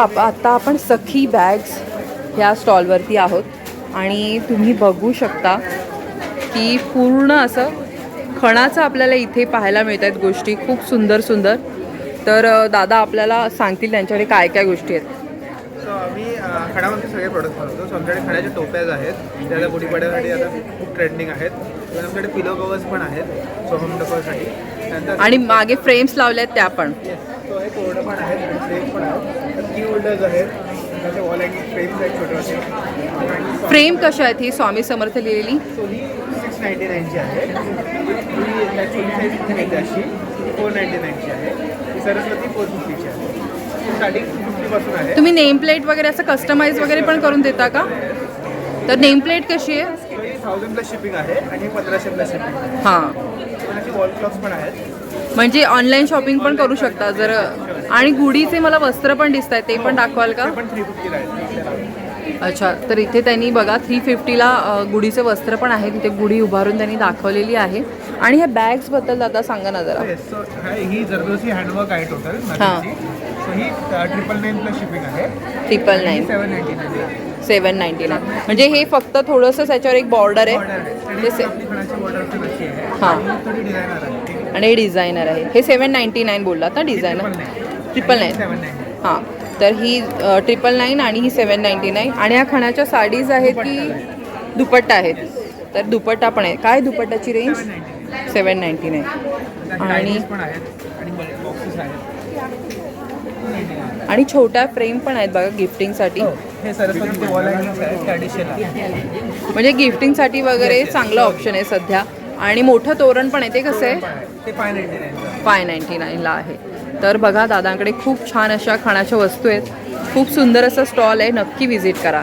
आप आत्ता आपण सखी बॅग्स ह्या स्टॉलवरती आहोत. आणि तुम्ही बघू शकता की पूर्ण असं खणाचं आपल्याला इथे पाहायला मिळत आहेत गोष्टी. खूप सुंदर सुंदर. तर दादा आपल्याला सांगतील त्यांच्याकडे काय काय गोष्टी आहेत. सो अं, खणावरती सगळे प्रोडक्ट बनवतो. सो आमच्याकडे खण्याच्या टोप्याज आहेत. त्याला गुढीपाड्यासाठी आता खूप ट्रेंडिंग आहेत. तर आमच्याकडे पिलो कवर्स पण आहेत. सो होम डेकोरसाठी त्यानंतर आणि मागे फ्रेम्स लावल्या आहेत त्या पण. आहे तोरणं पण आहेत. फ्रेम पण आहेत. की होल्डर्स आहेत. त्याचे वॉल हँगिंग फ्रेम्स आहेत छोटे फ्रेम कशा आहेत ही स्वामी समर्थ लिहिलेली? सो ही सिक्स नाईन्टी नाईनची आहे. ही साईज अशी? फोर नाईन्टी नाईनची आहे. ही सरस्वती फोर फिफ्टीची आहे. स्टार्टिंग फिफ्टीपासून आहे. तुम्ही नेम प्लेट वगैरे असं कस्टमाइज वगैरे पण करून देता का? तर नेम प्लेट कशी आहे? ही थाउजंड प्लस शिपिंग आहे आणि पंधराशे प्लस शिपिंग आहे. हां. पण अशी वॉल क्लॉक्स पण आहेत. म्हणजे ऑनलाईन शॉपिंग पण करू शकता जर आणि गुढीचे मला वस्त्र पण दिसत आहेत ते पण दाखवाल का? ते पण थ्री फिफ्टीला आहेत. अच्छा तर इथे त्यांनी बघा थ्री फिफ्टीला गुढीचे वस्त्र पण आहे. तिथे गुढी उभारून त्यांनी दाखवलेली आहे. आणि ह्या बॅग्सबद्दल दादा सांगा ना जरा. ही हँडवर्क आहे टोटल हां. ट्रिपल शिपिंग आहे. Triple nine seven ninety nine seven ninety nine म्हणजे हे फक्त थोडंसं त्याच्यावर एक बॉर्डर आहे. हां. आणि हे डिझायनर आहे. हे सेवन नाईन्टी नाईन बोललात ना डिझायनर ट्रिपल नाईन हां. तर ही ट्रिपल नाईन आणि ही सेवन नाईन्टी नाईन आणि ह्या खणाच्या साडीज आहेत की दुपट्टा आहेत? तर दुपट्टा पण आहे. काय दुपट्टाची रेंज सेवन नाईन्टी नाईन आणि आणि बॉक्सेस आहेत. आणि छोट्या फ्रेम पण आहेत बघा गिफ्टिंगसाठी हे म्हणजे गिफ्टिंगसाठी वगैरे चांगलं ऑप्शन आहे सध्या. आणि मोठं तोरण पण आहे ते कसं आहे? ते फाय नाईन्टी नाईनला फाय नाईन्टी नाईनला आहे. तर बघा दादांकडे खूप छान अशा खाण्याच्या वस्तू आहेत. खूप सुंदर असं स्टॉल आहे नक्की विजिट करा.